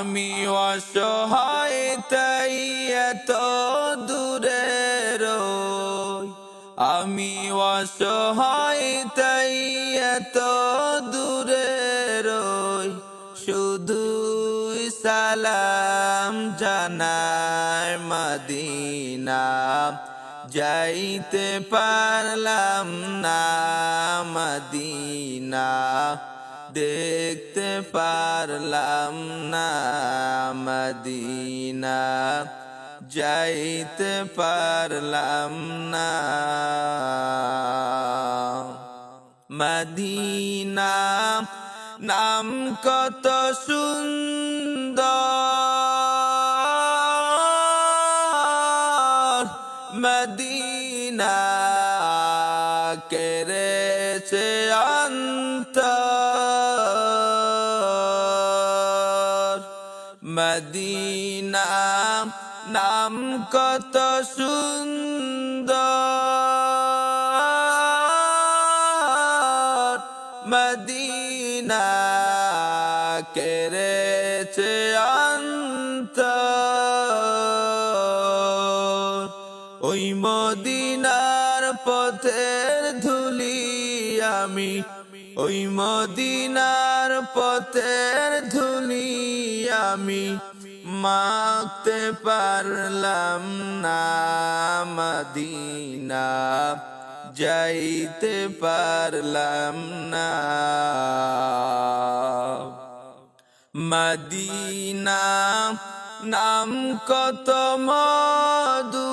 আমি অসহায়, তাই এত দূরে আমি অসহায়, তাই এত দূরে রই শুধু সালাম জানার মদিনা। যাইতে পারলাম না মদিনা। দেখতে পারলাম না মদিনা যাইতে পারলাম না। মদিনা নাম কত সুন্দর। মদিনা কেড়েছে অন্তর। মদিনা নাম কত সুন্দর। মদিনা কেড়েছে অন্তর। ওই মদিনার পথের ধুলি আমি ওই মদিনার পথের ধুলি আমি মাখতে পারলাম না মদিনা যাইতে পারলাম না। মদিনা নাম কত মধু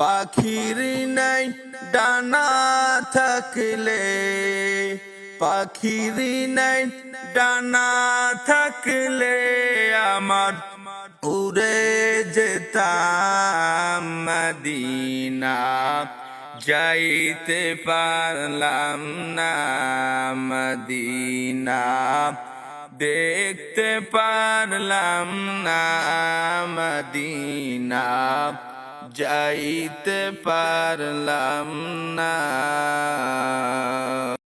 পাখির নাই ডানা থাকলে, পাখির নাই ডানা থাকলে আমার উড়ে যেতাম মদিনা। যাইতে পারলাম না মদিনা। দেখতে পারলাম না মদিনা। যাইতে পারলাম না।